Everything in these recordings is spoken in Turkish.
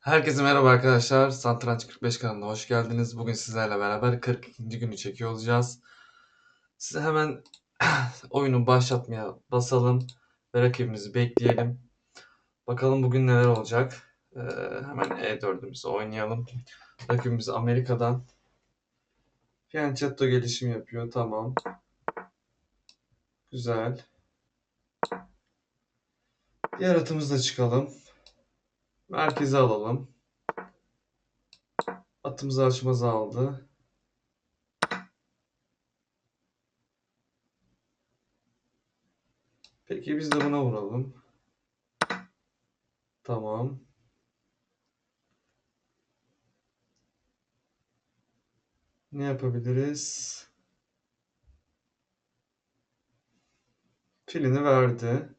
Herkese merhaba arkadaşlar. Satranç 45 kanalına hoş geldiniz. Bugün sizlerle beraber 42. günü çekiyor olacağız. Size hemen oyunu başlatmaya basalım ve rakibimizi bekleyelim. Bakalım bugün neler olacak. Ee, hemen E4'ümüzü oynayalım. Rakibimiz Amerika'dan. Fianchetto gelişim yapıyor. Tamam. Güzel. Diğer atımızla çıkalım. Merkeze alalım. Atımızı açmaz aldı. Peki biz de buna vuralım. Tamam. Ne yapabiliriz? Filini verdi.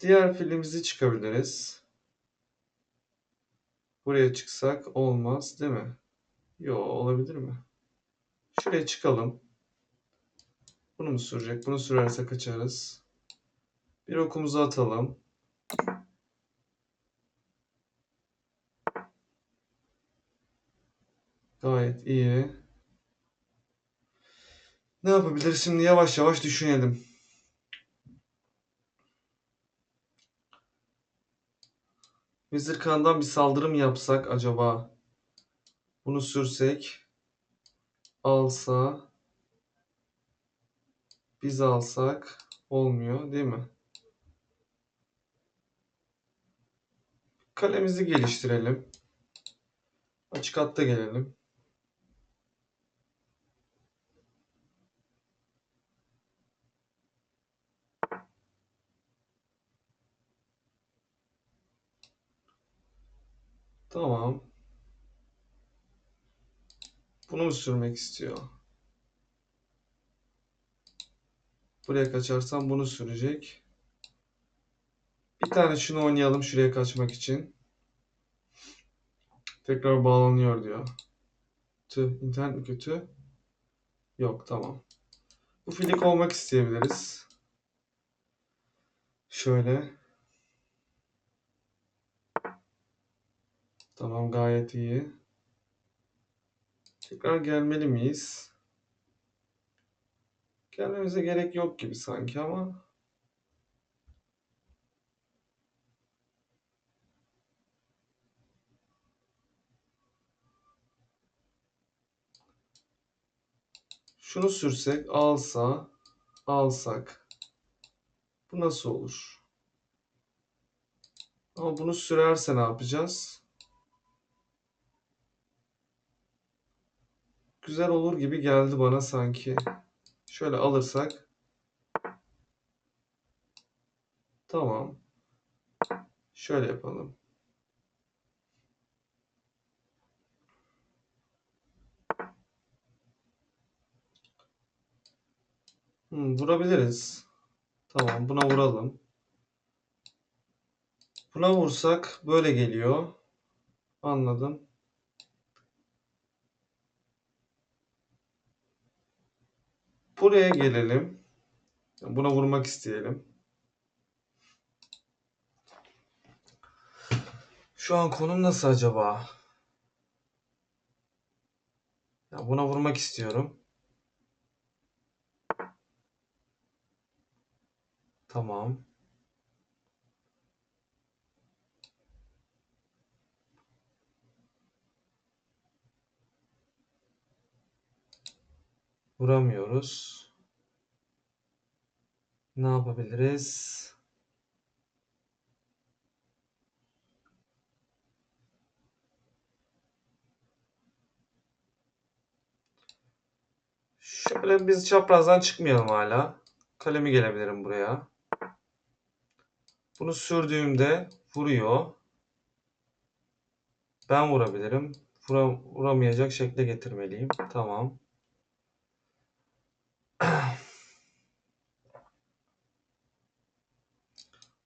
Diğer filimizi çıkabiliriz. Buraya çıksak olmaz değil mi? Yo olabilir mi? Şuraya çıkalım. Bunu mu sürecek? Bunu sürerse kaçarız. Bir okumuzu atalım. Gayet iyi. Ne yapabiliriz? Şimdi yavaş yavaş düşünelim. Vezir Kağan'dan bir saldırı mı yapsak acaba? Bunu sürsek. Alsa. Biz alsak. Olmuyor değil mi? Kalemizi geliştirelim. Açık hatta gelelim. Tamam. Bunu mu sürmek istiyor? Buraya kaçarsam bunu sürecek. Bir tane şunu oynayalım şuraya kaçmak için. Tekrar bağlanıyor diyor. Tüh, internet mi kötü? Yok, tamam. Bu filik olmak isteyebiliriz. Şöyle. Tamam, gayet iyi. Tekrar gelmeli miyiz? Gelmemize gerek yok gibi sanki ama. Şunu sürsek, alsa, alsak. Bu nasıl olur? Ama bunu sürerse ne yapacağız? Güzel olur gibi geldi bana sanki. Şöyle alırsak. Tamam. Şöyle yapalım. Hmm, vurabiliriz. Tamam, buna vuralım. Buna vursak böyle geliyor. Anladım. Buraya gelelim. Buna vurmak isteyelim. Şu an konum nasıl acaba? Ya buna vurmak istiyorum. Tamam. Vuramıyoruz. Ne yapabiliriz? Şöyle biz çaprazdan çıkmayalım hala. Kalemi gelebilirim buraya. Bunu sürdüğümde vuruyor. Ben vurabilirim. Vura, vuramayacak şekle getirmeliyim. Tamam.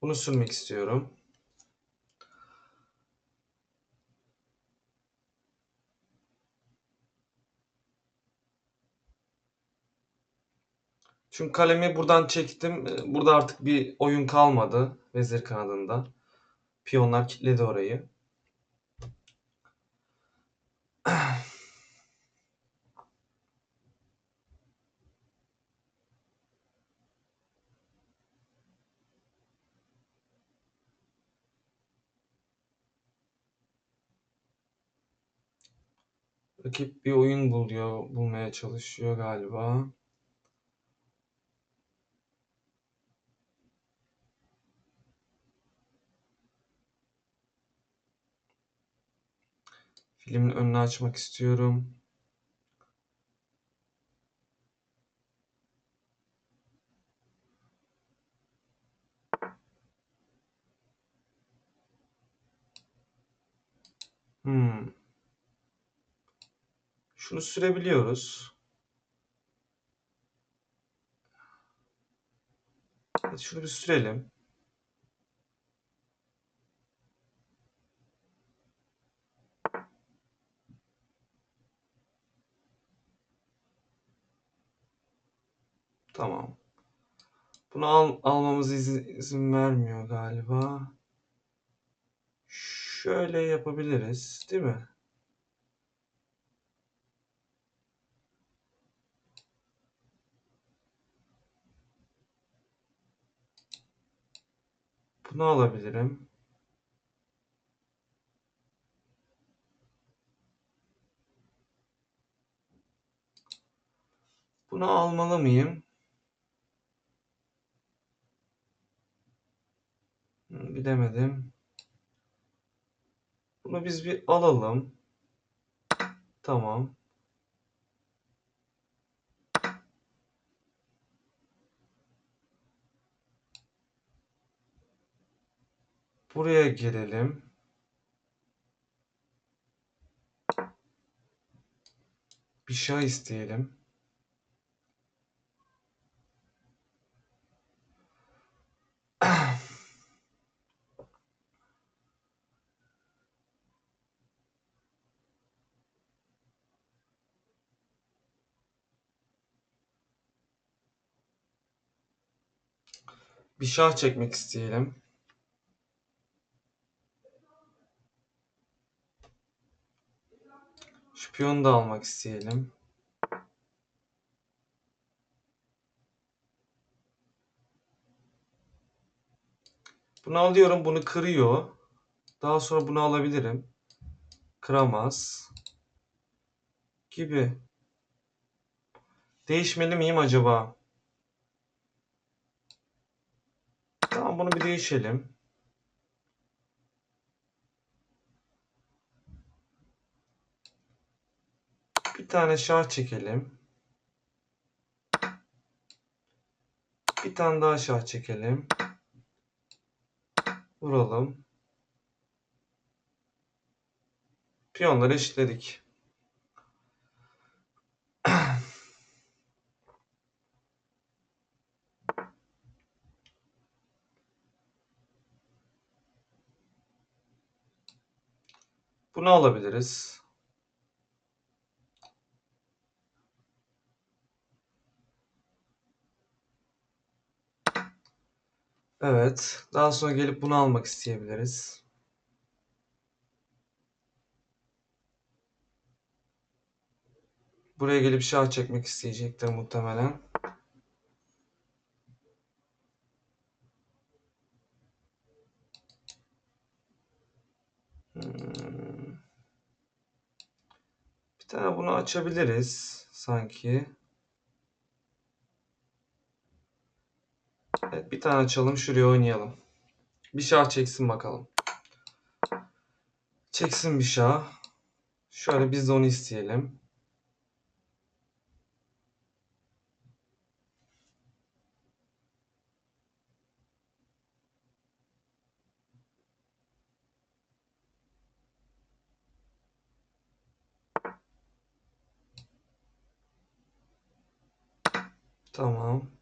Bunu sürmek istiyorum. Çünkü kalemi buradan çektim. Burada artık bir oyun kalmadı vezir kanadında. Piyonlar kilitledi orayı. Rakip bir oyun buluyor, bulmaya çalışıyor galiba. Filmin önünü açmak istiyorum. Hmm. Şunu sürebiliyoruz. Hadi şunu bir sürelim. Tamam. Bunu al, almamız izin, izin vermiyor galiba. Şöyle yapabiliriz, değil mi? Bunu alabilirim. Bunu almalı mıyım? Bilemedim. Bunu biz bir alalım. Tamam. Buraya gelelim. Bir şah isteyelim. Bir şah çekmek isteyelim. Şu da almak isteyelim. Bunu alıyorum, bunu kırıyor. Daha sonra bunu alabilirim. Kıramaz. Gibi. Değişmeli miyim acaba? Tamam bunu bir değişelim. Bir tane şah çekelim. Bir tane daha şah çekelim. Vuralım. Piyonları eşitledik. Bunu alabiliriz. Evet. Daha sonra gelip bunu almak isteyebiliriz. Buraya gelip şah çekmek isteyecektir muhtemelen. Hmm. Bir tane bunu açabiliriz sanki. Evet, bir tane açalım şuraya oynayalım. Bir şah çeksin bakalım. Çeksin bir şah. Şöyle biz de onu isteyelim. Tamam.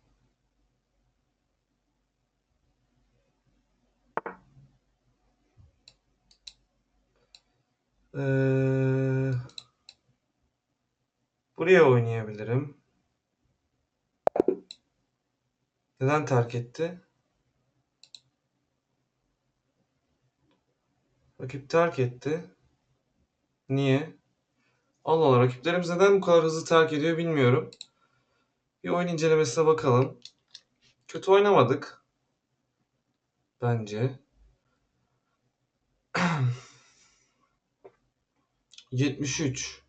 Ee, buraya oynayabilirim. Neden terk etti? Rakip terk etti. Niye? Allah Allah rakiplerimiz neden bu kadar hızlı terk ediyor bilmiyorum. Bir oyun incelemesine bakalım. Kötü oynamadık. Bence. 73.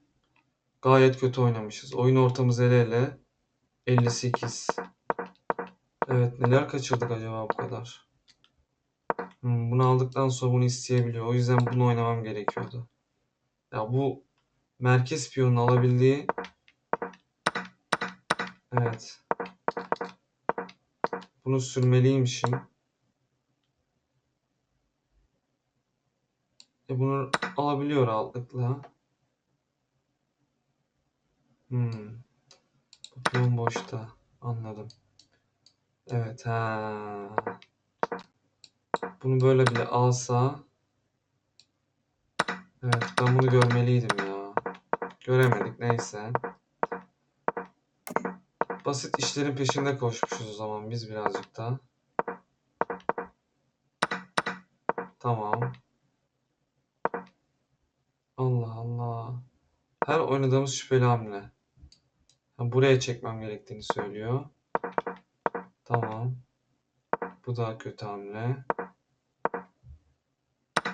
Gayet kötü oynamışız. Oyun ortamız ele ele. 58. Evet neler kaçırdık acaba bu kadar? Hmm, bunu aldıktan sonra bunu isteyebiliyor. O yüzden bunu oynamam gerekiyordu. Ya bu merkez piyonun alabildiği Evet. Bunu sürmeliymişim. E bunu alabiliyor rahatlıkla. Hmm. Piyon boşta. Anladım. Evet ha. Bunu böyle bile alsa. Evet ben bunu görmeliydim ya. Göremedik neyse. Basit işlerin peşinde koşmuşuz o zaman biz birazcık daha. Tamam. Allah Allah. Her oynadığımız şüpheli hamle. Ha, buraya çekmem gerektiğini söylüyor. Tamam. Bu da kötü hamle.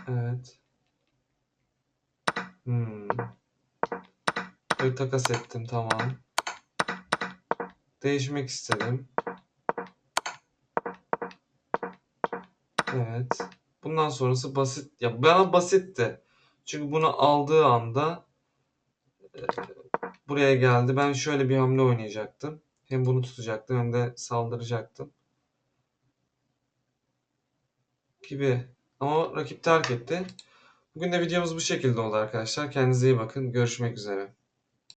Evet. Hmm. Böyle takas ettim tamam. Değişmek istedim. Evet. Bundan sonrası basit. Ya bana basitti. Çünkü bunu aldığı anda buraya geldi. Ben şöyle bir hamle oynayacaktım. Hem bunu tutacaktım hem de saldıracaktım. Gibi. Ama rakip terk etti. Bugün de videomuz bu şekilde oldu arkadaşlar. Kendinize iyi bakın. Görüşmek üzere.